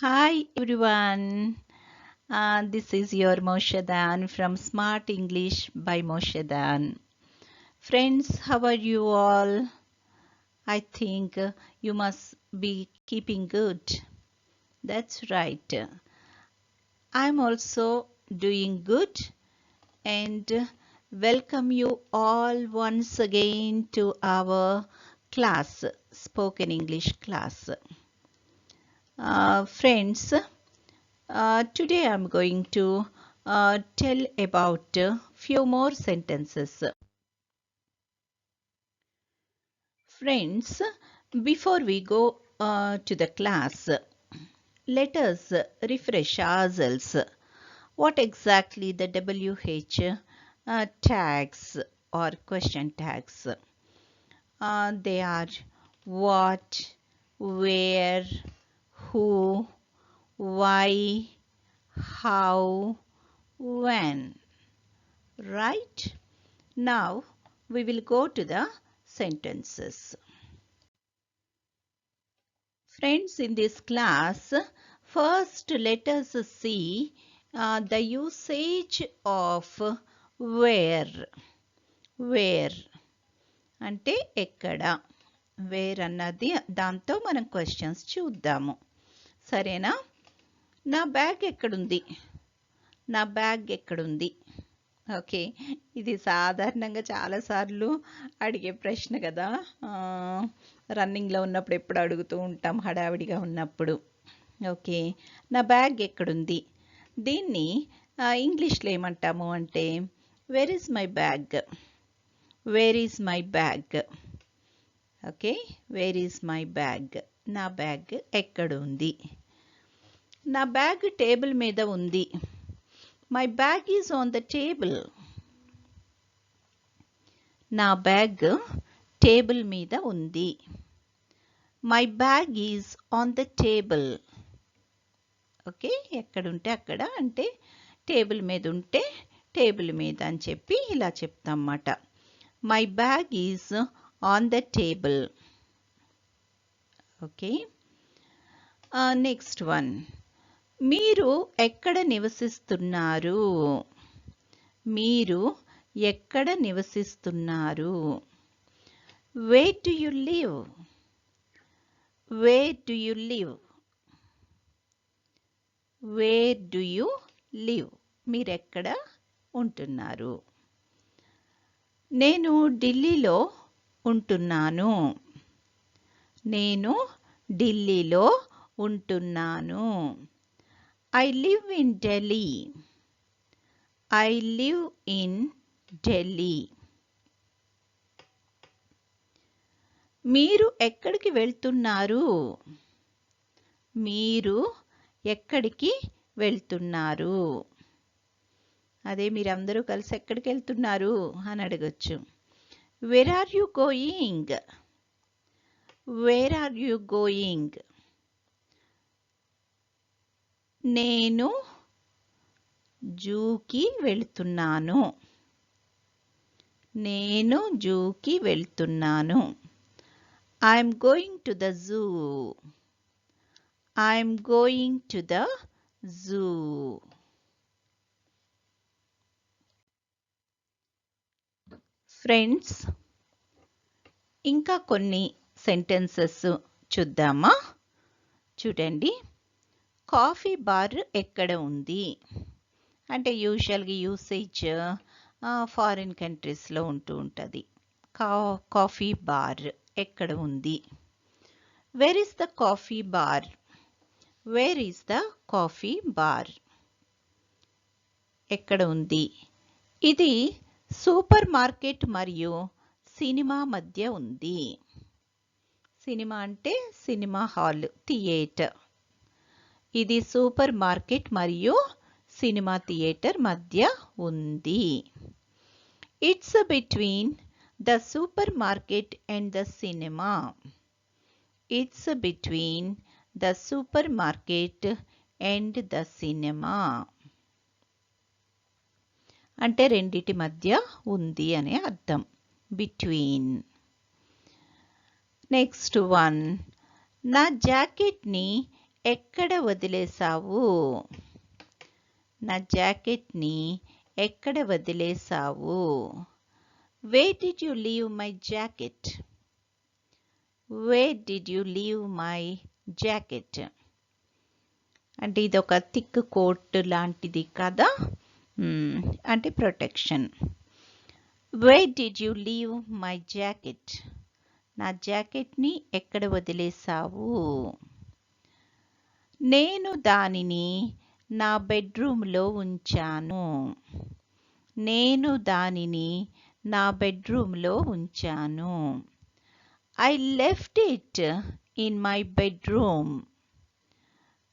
Hi everyone. Uh, this is your Moshe Dan from Smart English by Moshe Dan. Friends, how are you all? I think you must be keeping good. That's right. I'm also doing good and welcome you all once again to our class, spoken English class. Uh, friends, uh, today I'm going to uh, tell about few more sentences. Friends, before we go uh, to the class, let us refresh ourselves. What exactly the WH uh, tags or question tags? Uh, they are what, where, who, why, how, when. Right? Now we will go to the sentences. Friends, in this class, first let us see uh, the usage of where. Where అంటే ఎక్కడ wear అన్నది దాంతో మనం questions చూద్దాము సరేనా? నా bag ఎక్కడుంది? నా బ్యాగ్ ఎక్కడుంది? ఓకే ఇది సాధారణంగా చాలాసార్లు అడిగే ప్రశ్న కదా. రన్నింగ్లో ఉన్నప్పుడు ఎప్పుడు అడుగుతూ ఉంటాం హడావిడిగా ఉన్నప్పుడు. ఓకే నా బ్యాగ్ ఎక్కడుంది? దీన్ని ఇంగ్లీష్లో ఏమంటాము అంటే where is my bag where is my bag okay where is my bag నా బ్యాగ్ ఎక్కడ ఉంది? నా బ్యాగ్ టేబుల్ మీద ఉంది. My bag is on the table నా బ్యాగ్ టేబుల్ మీద ఉంది. My bag is on the table okay ఎక్కడుంటే అక్కడ అంటే టేబుల్ మీద ఉంటే టేబుల్ మీద అని చెప్పి ఇలా చెప్తాం అన్నమాట. My bag is on the table okay next one మీరు ఎక్కడ నివసిస్తున్నారు? మీరు ఎక్కడ నివసిస్తున్నారు? Where do you live where do you live where do you live మీరెక్కడ ఉంటున్నారు? నేను ఢిల్లీలో ఉంటున్నాను. నేను ఢిల్లీలో ఉంటున్నాను. I live in Delhi I live in Delhi మీరు ఎక్కడికి వెళ్తున్నారు? మీరు ఎక్కడికి వెళ్తున్నారు? అదే మీరందరూ కలిసి ఎక్కడికి వెళ్తున్నారు అని అడగచ్చు. Where are you going where are you going నేను జూకి వెళ్తున్నాను. నేను జూకి వెళ్తున్నాను. I'm going to the zoo I'm going to the zoo friends ఇంకా కొన్ని సెంటెన్సెస్ చూద్దామా? చూడండి. కాఫీ బార్ ఎక్కడ ఉంది? అంటే యూజువల్గా యూసేజ్ ఫారిన్ కంట్రీస్లో ఉంటూ ఉంటుంది. కా కాఫీ బార్ ఎక్కడ ఉంది? Where is the coffee bar where is the coffee bar ఎక్కడ ఉంది? ఇది సూపర్ మార్కెట్ మరియు సినిమా మధ్య ఉంది. సినిమా అంటే సినిమా హాల్ థియేటర్. ఇది సూపర్ మార్కెట్ మరియు సినిమా థియేటర్ మధ్య ఉంది. It's between the supermarket and the cinema it's between the supermarket and the cinema అంటే రెండిటి మధ్య ఉంది అనే అర్థం. బిట్వీన్ నెక్స్ట్ వన్ నా జాకెట్ని ఎక్కడ వదిలేసావు నా జాకెట్ని ఎక్కడ వదిలేసావు where did you leave my jacket where did you leave my jacket అంటే ఇది ఒక థిక్ కోట్ లాంటిది కదా? Hmm. అంటే protection where did you leave my jacket నా జాకెట్ని ఎక్కడ వదిలేసావు నేను దానిని నా బెడ్రూమ్లో ఉంచాను. నేను దానిని నా బెడ్రూమ్లో ఉంచాను. I left it in my bedroom.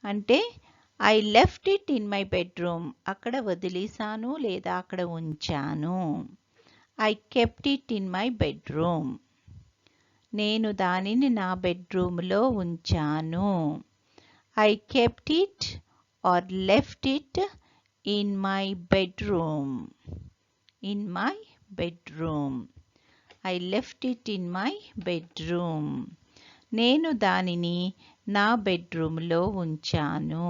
అంటే I left it in my bedroom. అక్కడ వదిలేసాను లేదా అక్కడ ఉంచాను. I kept it in my bedroom. నేను దానిని నా బెడ్రూమ్లో ఉంచాను. I kept it or left it in my bedroom in my bedroom I left it in my bedroom నేను దానిని నా బెడ్రూమ్లో ఉంచాను.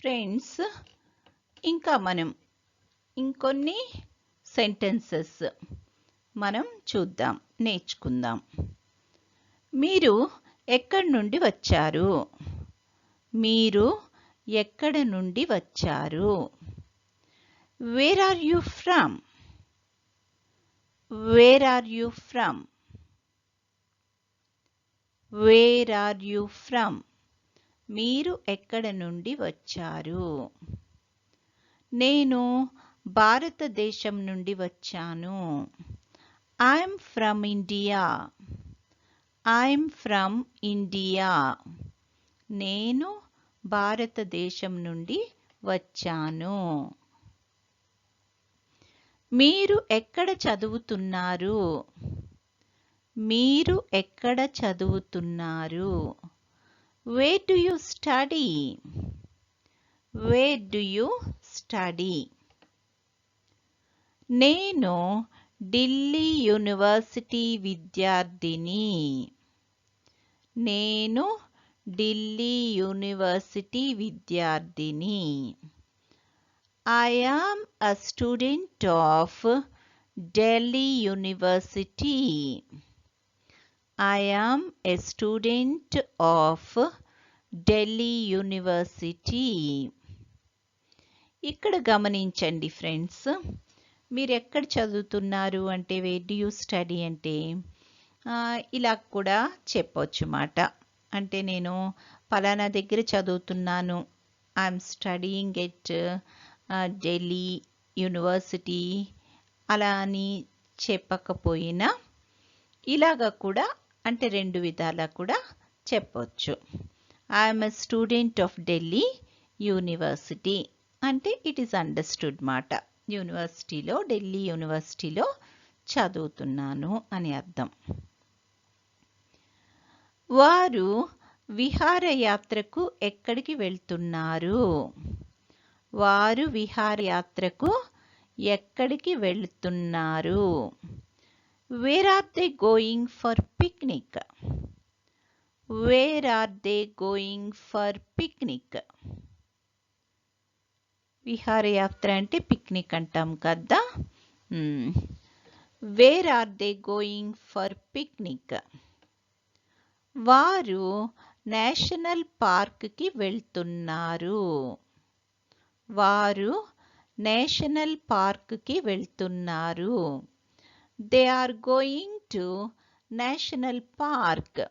ఫ్రెండ్స్ ఇంకా మనం ఇంకొన్ని సెంటెన్సెస్ మనం చూద్దాం నేర్చుకుందాం. మీరు ఎక్కడి నుండి వచ్చారు? మీరు ఎక్కడ నుండి వచ్చారు? Where are you from where are you from where are you from మీరు ఎక్కడ నుండి వచ్చారు? నేను భారతదేశం నుండి వచ్చాను. I'm from India I'm from India నేను భారతదేశం నుండి వచ్చాను. మీరు ఎక్కడ చదువుతున్నారు? మీరు ఎక్కడ చదువుతున్నారు? Where do you study where do you study నేను ఢిల్లీ యూనివర్సిటీ విద్యార్థిని. నేను ఢిల్లీ యూనివర్సిటీ విద్యార్థిని. I am a student of Delhi university I am a student of Delhi university ఇక్కడ గమనించండి ఫ్రెండ్స్ మీరు ఎక్కడ చదువుతున్నారు అంటే వే డు యూ స్టడీ అంటే ఇలా కూడా చెప్పొచ్చు మాట. అంటే నేను పలానా దగ్గర చదువుతున్నాను. I'm studying at Delhi university అలా అని చెప్పకపోయినా ఇలాగ కూడా అంటే రెండు విధాలా కూడా చెప్పొచ్చు. I'm a student of Delhi university అంటే ఇట్ ఈస్ అండర్స్టూడ్ మాట. యూనివర్సిటీలో ఢిల్లీ యూనివర్సిటీలో చదువుతున్నాను అని అర్థం. వారు విహారయాత్రకు ఎక్కడికి వెళ్తున్నారు? వారు విహారయాత్రకు ఎక్కడికి వెళ్తున్నారు? Where are they going for picnic where are they going for picnic విహారయాత్ర అంటే పిక్నిక్ అంటాం కదా. Where are they going for picnic వారు నేషనల్ పార్క్కి వెళ్తున్నారు. వారు నేషనల్ పార్క్కి వెళ్తున్నారు. They are going to national park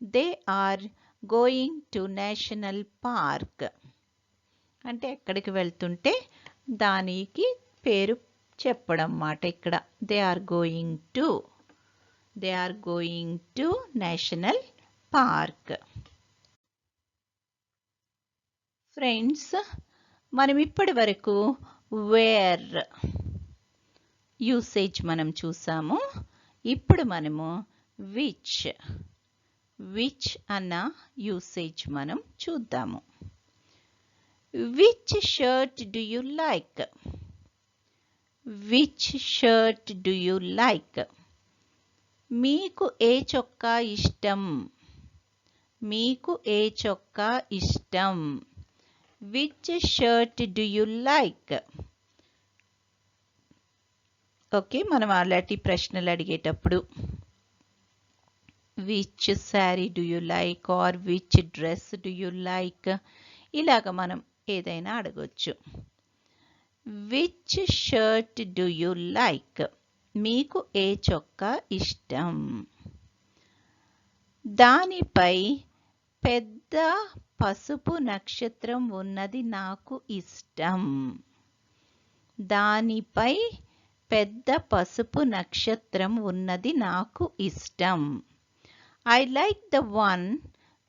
they are going to national park అంటే ఎక్కడికి వెళ్తుంటే దానికి పేరు చెప్పడం మాట ఇక్కడ. They are going to they are going to national park friends మనం ఇప్పటి వరకు వేర్ యూసేజ్ మనం చూసాము. ఇప్పుడు మనము విచ్ విచ్ అన్న యూసేజ్ మనం చూద్దాము. Which shirt do you like which shirt do you like మీకు ఏ చొక్కా ఇష్టం? మీకు ఏ చొక్కా ఇష్టం? Which shirt do you like okay మనం అలాంటి ప్రశ్నలు అడిగేటప్పుడు which sari do you like or which dress do you like ఇలాగ మనం ఏదైనా అడగొచ్చు. Which shirt do you like మీకు ఏ చొక్కా ఇష్టం? దానిపై పెద్ద పసుపు నక్షత్రం ఉన్నది నాకు ఇష్టం. దానిపై పెద్ద పసుపు నక్షత్రం ఉన్నది నాకు ఇష్టం. I like the one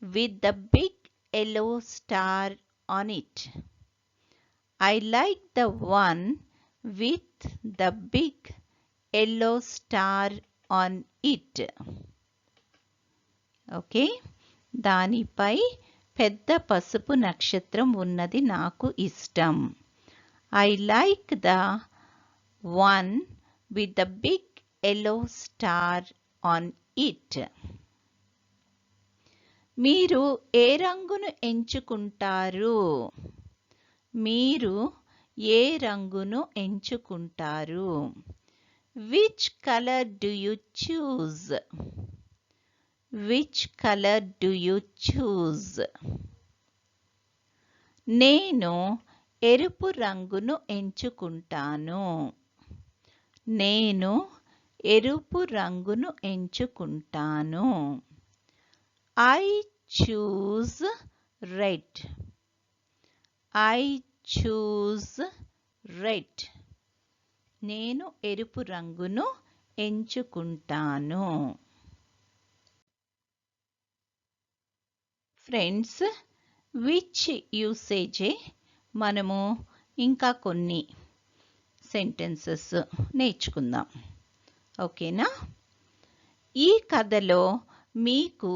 with the big yellow star on it I like the one with the big yellow star on it okay దానిపై పెద్ద పసుపు నక్షత్రం ఉన్నది నాకు ఇష్టం. I like the one with the big yellow star on it మీరు ఏ రంగును ఎంచుకుంటారు? మీరు ఏ రంగును ఎంచుకుంటారు? Which colour do you choose which colour do you choose నేను ఎరుపు రంగును ఎంచుకుంటాను. నేను ఎరుపు రంగును ఎంచుకుంటాను. I choose red I choose red నేను ఎరుపు రంగును ఎంచుకుంటాను. ఫ్రెండ్స్ విచ్ యూసేజే మనము ఇంకా కొన్ని సెంటెన్సెస్ నేర్చుకుందాం. ఓకేనా ఈ కథలో మీకు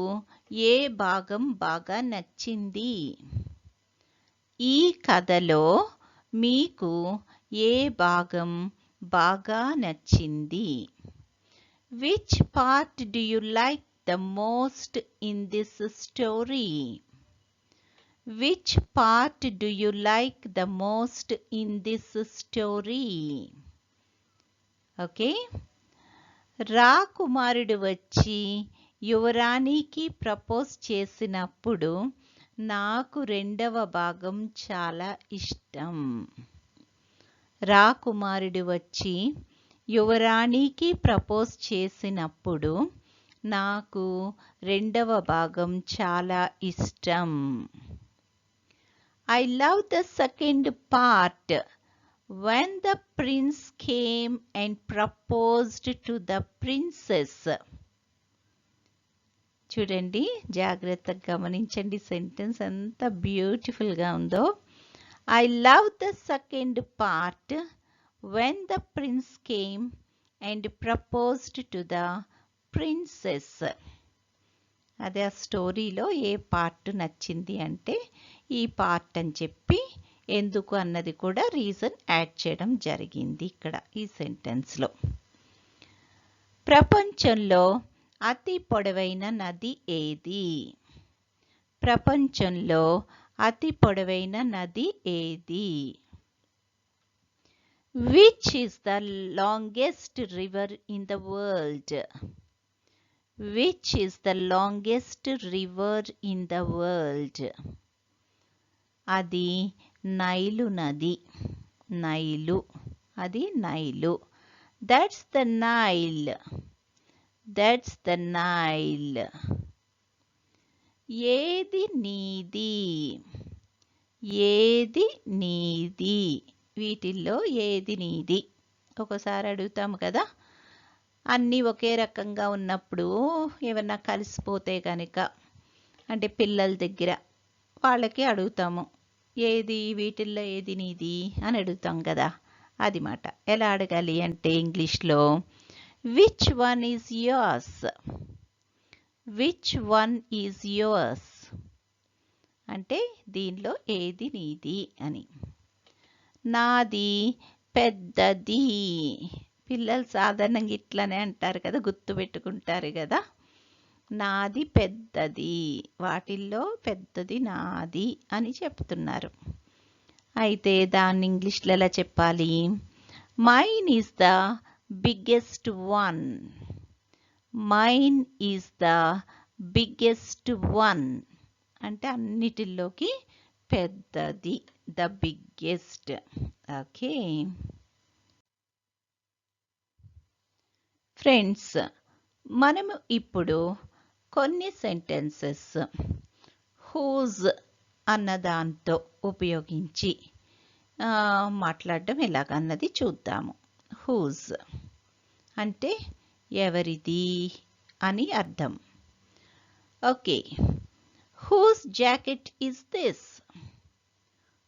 ఏ భాగం బాగా నచ్చింది? ఈ కథలో మీకు ఏ భాగం బాగా నచ్చింది? Which part do you like the most in this story which part do you like the most in this story okay రాకుమారుడు వచ్చి యువరాణికి ప్రపోజ్ చేసినప్పుడు నాకు రెండవ భాగం చాలా ఇష్టం. రాకుమారుడు వచ్చి యువరాణికి ప్రపోజ్ చేసినప్పుడు నాకు రెండవ భాగం చాలా ఇష్టం. I love the second part when the prince came and proposed to the princess చూడండి జాగ్రత్తగా గమనించండి. సెంటెన్స్ ఎంత బ్యూటిఫుల్గా ఉందో. I love the second part when the prince came and proposed to the princess అదే ఆ స్టోరీలో ఏ పార్ట్ నచ్చింది అంటే ఈ పార్ట్ అని చెప్పి ఎందుకు అన్నది కూడా రీజన్ యాడ్ చేయడం జరిగింది ఇక్కడ ఈ సెంటెన్స్లో ప్రపంచంలో అతి పొడవైన నది ఏది? ప్రపంచంలో అతి పొడవైన నది ఏది? Which is the longest river in the world which is the longest river in the world అది నైలు నది. నైలు అది Nile that's the Nile that's the Nile ఏది నీది ఏది నీది వీటిల్లో ఏది నీది ఒకసారి అడుగుతాము కదా. అన్నీ ఒకే రకంగా ఉన్నప్పుడు ఏమన్నా కలిసిపోతే కనుక అంటే పిల్లల దగ్గర వాళ్ళకి అడుగుతాము. ఏది వీటిల్లో ఏది నీది అని అడుగుతాం కదా. అది మాట. ఎలా అడగాలి అంటే ఇంగ్లీష్లో? Which one is yours which one is yours అంటే దీనిలో ఏది నీది అని. నాది పెద్దది. పిల్లలు సాధారణంగా ఇట్లనే అంటారు కదా గుర్తు పెట్టుకుంటారు కదా. నాది పెద్దది. వాటిల్లో పెద్దది నాది అని చెప్తున్నారు. అయితే దాన్ని ఇంగ్లీష్లో ఎలా చెప్పాలి? Mine is the biggest one mine is the biggest one అంటే అన్నిటిలోకి పెద్దది. ద బిగ్గెస్ట్ ఓకే ఫ్రెండ్స్ మనము ఇప్పుడు కొన్ని సెంటెన్సెస్ హూజ్ అన్న దాంతో ఉపయోగించి మాట్లాడడం ఎలాగన్నది చూద్దాము. హూజ్ అంటే ఎవరిది అని అర్థం. Okay. Whose jacket is this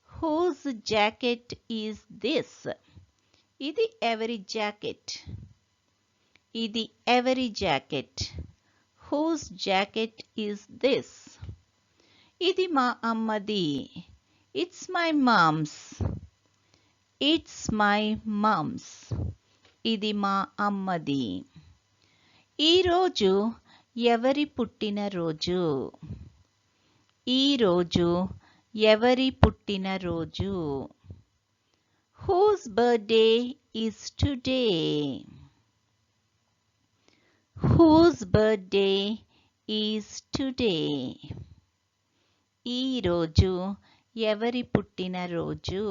whose jacket is this ఇది ఎవరి జాకెట్? ఇది ఎవరి jacket? Whose jacket is this ఇది మా అమ్మది. It's my mom's it's my mum's ఇది మా అమ్మది. ఈరోజు ఎవరి పుట్టినరోజు ఈరోజు ఎవరి పుట్టినరోజు whose birthday is today whose birthday is today ఈరోజు ఎవరి పుట్టినరోజు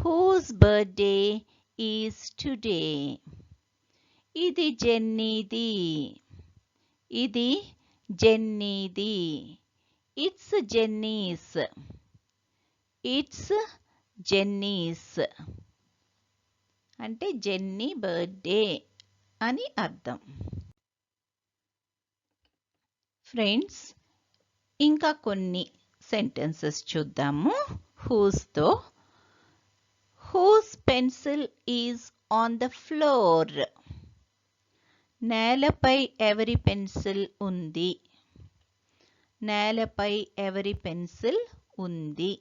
హూస్ బర్త్డే ఈజ్ టుడే ఇది జెన్నీది. ఇది జెన్నీది. ఇట్స్ జెన్నీస్ ఇట్స్ జెన్నీస్ అంటే జెన్నీ బర్త్డే అని అర్థం. ఫ్రెండ్స్ ఇంకా కొన్ని సెంటెన్సెస్ చూద్దాము. హూస్తో whose pencil is on the floor నేలపై ఎవరి పెన్సిల్ ఉంది? నేలపై ఎవరి పెన్సిల్ ఉంది?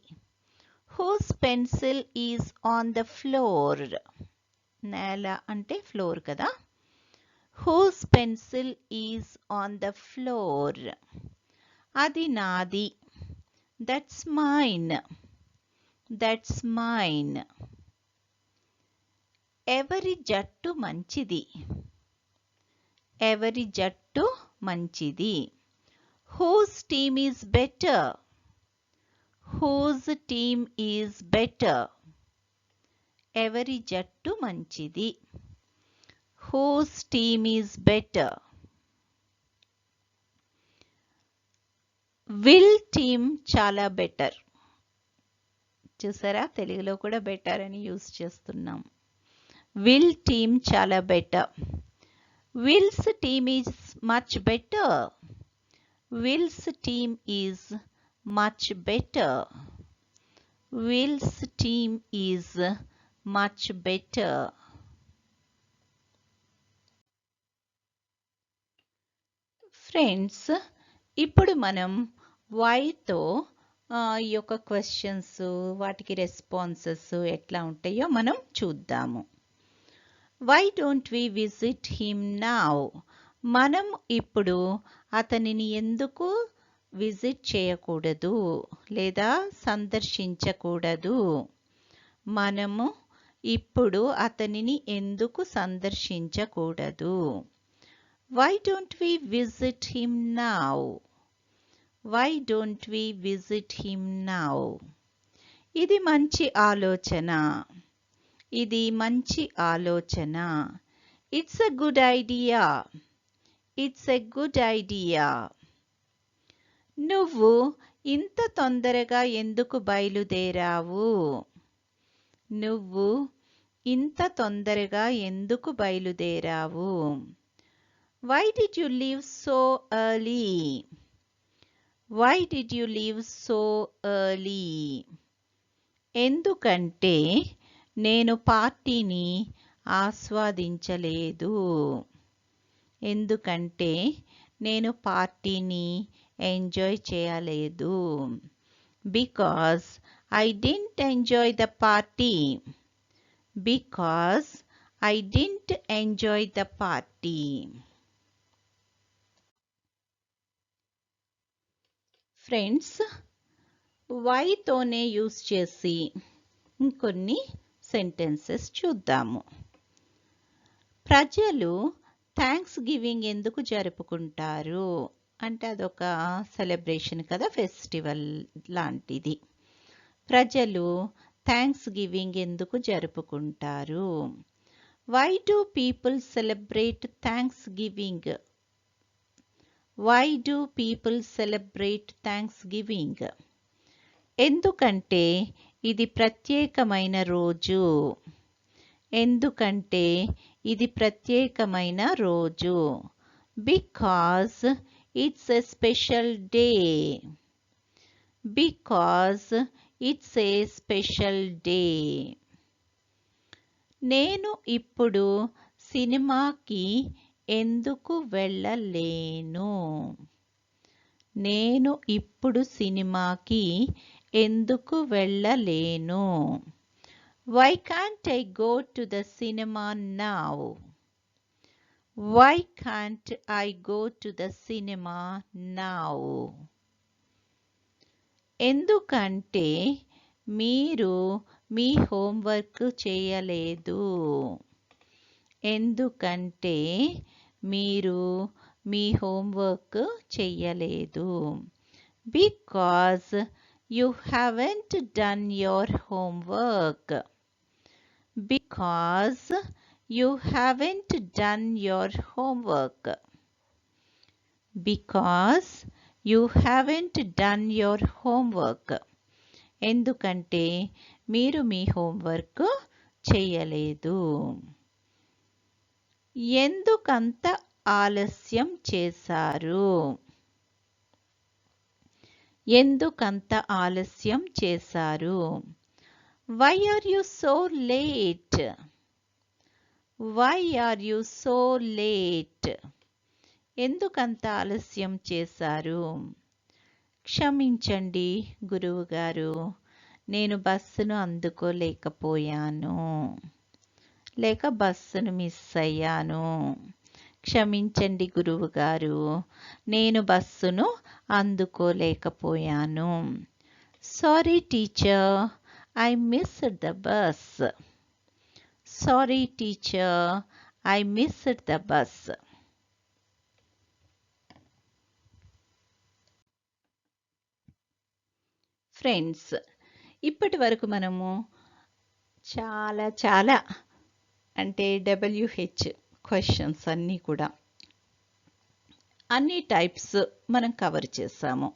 Whose pencil is on the floor నేల అంటే ఫ్లోర్ కదా? Whose pencil is on the floor అది నాది. దట్స్ మైన్ దట్స్ మైన్ ఎవరి జట్టు మంచిది? ఎవరి జట్టు మంచిది? Whose team is better whose team is better ఎవరి జట్టు మంచిది? Whose team is better will team చాలా బెటర్ చూసారా? తెలుగులో కూడా బెటర్ అని యూస్ చేస్తున్నాం. విల్ టీమ్ చాలా better Wills team is much better Wills team is much better Wills team is much better friends ఇప్పుడు మనం వైతో ఈ యొక్క క్వశ్చన్స్ వాటికి రెస్పాన్సెస్ ఎట్లా ఉంటాయో మనం చూద్దాము why don't we visit him now మనం ఇప్పుడు అతనిని ఎందుకు విజిట్ చేయకూడదు లేదా సందర్శించకూడదు? మనము ఇప్పుడు అతనిని ఎందుకు సందర్శించకూడదు? Why don't we visit him now why don't we visit him now ఇది మంచి ఆలోచన. ఇది మంచి ఆలోచన. It's a good idea it's a good idea నువ్వు ఇంత తొందరగా ఎందుకు బయలుదేరావు? నువ్వు ఇంత తొందరగా ఎందుకు బయలుదేరావు? Why did you leave so early why did you leave so early ఎందుకంటే నేను పార్టీని ఆస్వాదించలేదు. ఎందుకంటే నేను పార్టీని ఎంజాయ్ చేయలేదు. Because I didn't enjoy the party. Because I didn't enjoy the party. Friends వైతోనే use చేసి ఇంకొన్ని సెంటెన్సెస్ చూద్దాము. ప్రజలు థ్యాంక్స్ గివింగ్ ఎందుకు జరుపుకుంటారు? అంటే అదొక సెలబ్రేషన్ కదా ఫెస్టివల్ లాంటిది. ప్రజలు థ్యాంక్స్ గివింగ్ ఎందుకు జరుపుకుంటారు? Why do people celebrate thanksgiving why do people celebrate thanksgiving ఎందుకంటే ఇది ప్రత్యేకమైన రోజు. ఎందుకంటే ఇది ప్రత్యేకమైన రోజు. Because it's a special day because it's a special day నేను ఇప్పుడు సినిమాకి ఎందుకు వెళ్ళలేను? నేను ఇప్పుడు సినిమాకి ఎందుకు వెళ్ళలేను? Why can't I go to the cinema now why can't I go to the cinema now ఎందుకంటే మీరు మీ హోంవర్క్ చేయలేదు. ఎందుకంటే మీరు మీ హోంవర్క్ చెయ్యలేదు because You haven't done your homework because you haven't done your homework Because you haven't done your homework. ఎందుకంటే మీరు మీ హోంవర్క్ చేయలేదు. ఎందుకంత ఆలస్యం చేశారు? ఎందుకంత ఆలస్యం చేశారు? Why are you so late why are you so late ఎందుకంత ఆలస్యం చేశారు? క్షమించండి గురువుగారు నేను బస్సును అందుకోలేకపోయాను. లేక బస్సును మిస్ అయ్యాను. క్షమించండి గురువుగారు నేను బస్సును అందుకోలేకపోయాను. Sorry teacher I missed the bus sorry teacher I missed the bus friends ఇప్పటి వరకు మనము చాలా చాలా అంటే డబ్ల్యూహెచ్ క్వశ్చన్స్ అన్నీ కూడా. అన్ని టైప్స్ మనం కవర్ చేసాము.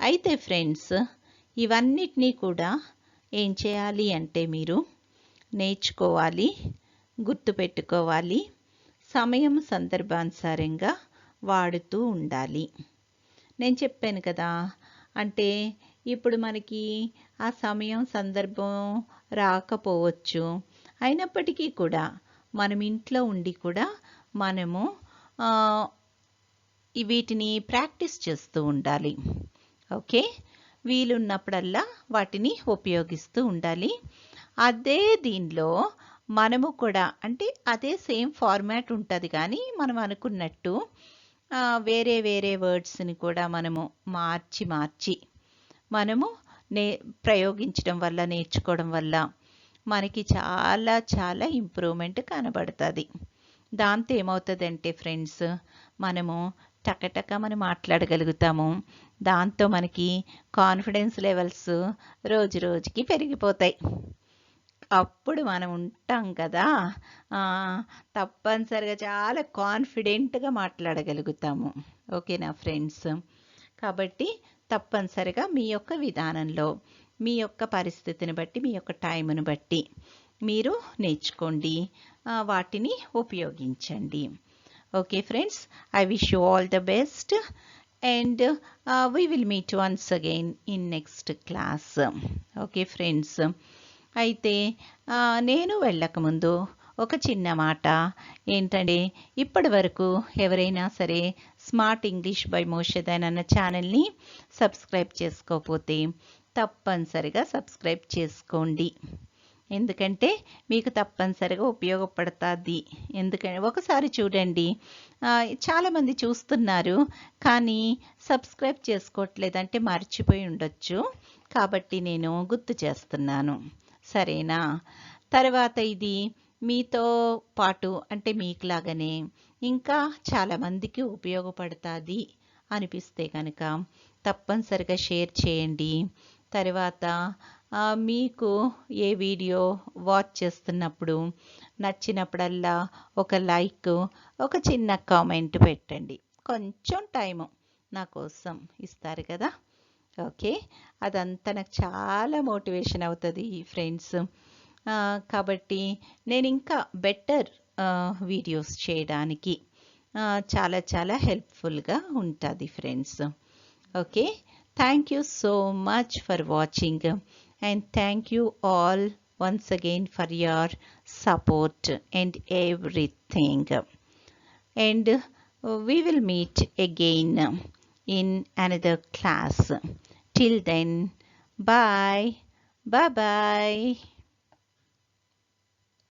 అయితే ఫ్రెండ్స్ ఇవన్నిటినీ కూడా ఏం చేయాలి అంటే మీరు నేర్చుకోవాలి గుర్తుపెట్టుకోవాలి సమయం సందర్భానుసారంగా వాడుతూ ఉండాలి. నేను చెప్పాను కదా అంటే ఇప్పుడు మనకి ఆ సమయం సందర్భం రాకపోవచ్చు. అయినప్పటికీ కూడా మనం ఇంట్లో ఉండి కూడా మనము వీటిని ప్రాక్టీస్ చేస్తూ ఉండాలి. ఓకే? వీలున్నప్పుడల్లా వాటిని ఉపయోగిస్తూ ఉండాలి. అదే దీనిలో మనము కూడా అంటే అదే సేమ్ ఫార్మాట్ ఉంటుంది కానీ మనం అనుకున్నట్టు వేరే వేరే వర్డ్స్ని కూడా మనము మార్చి మార్చి మనము నే ప్రయోగించడం వల్ల నేర్చుకోవడం వల్ల మనకి చాలా చాలా ఇంప్రూవ్మెంట్ కనబడుతుంది. దాంతో ఏమవుతుందంటే ఫ్రెండ్స్ మనము టకటక మనం మాట్లాడగలుగుతాము. దాంతో మనకి కాన్ఫిడెన్స్ లెవెల్స్ రోజు రోజుకి పెరిగిపోతాయి. అప్పుడు మనం ఉంటాం కదా. తప్పనిసరిగా చాలా కాన్ఫిడెంట్గా మాట్లాడగలుగుతాము. ఓకేనా ఫ్రెండ్స్ కాబట్టి తప్పనిసరిగా మీ యొక్క విధానంలో మీ యొక్క పరిస్థితిని బట్టి మీ యొక్క టైంను బట్టి మీరు నేర్చుకోండి. వాటిని ఉపయోగించండి. Okay friends I wish you all the best and we will meet once again in next class okay friends అయితే నేను వెళ్ళకముందు ఒక చిన్న మాట. ఏంటంటే ఇప్పటి వరకు ఎవరైనా సరే స్మార్ట్ ఇంగ్లీష్ బై మోషదన్ అన్న ఛానల్ని సబ్స్క్రైబ్ చేసుకోకపోతే తప్పనిసరిగా సబ్స్క్రైబ్ చేసుకోండి. ఎందుకంటే మీకు తప్పనిసరిగా ఉపయోగపడుతుంది. ఎందుకంటే ఒకసారి చూడండి. చాలామంది చూస్తున్నారు కానీ సబ్స్క్రైబ్ చేసుకోవట్లేదంటే మర్చిపోయి ఉండొచ్చు. కాబట్టి నేను గుర్తు చేస్తున్నాను. సరేనా? తర్వాత ఇది మీతో పాటు అంటే మీకులాగానే ఇంకా చాలామందికి ఉపయోగపడుతుంది అనిపిస్తే కనుక తప్పనిసరిగా షేర్ చేయండి. తర్వాత మీకు ఏ వీడియో వాచ్ చేస్తున్నప్పుడు నచ్చినప్పుడల్లా ఒక లైక్ ఒక చిన్న కామెంట్ పెట్టండి. కొంచెం టైము నా కోసం ఇస్తారు కదా. ఓకే? అదంతా నాకు చాలా మోటివేషన్ అవుతుంది ఫ్రెండ్స్. కాబట్టి నేను ఇంకా బెటర్ వీడియోస్ చేయడానికి చాలా చాలా హెల్ప్ఫుల్గా ఉంటుంది friends. Okay? Thank you so much for watching and thank you all once again for your support and everything. And uh, we will meet again in another class. Till then, bye. Bye-bye.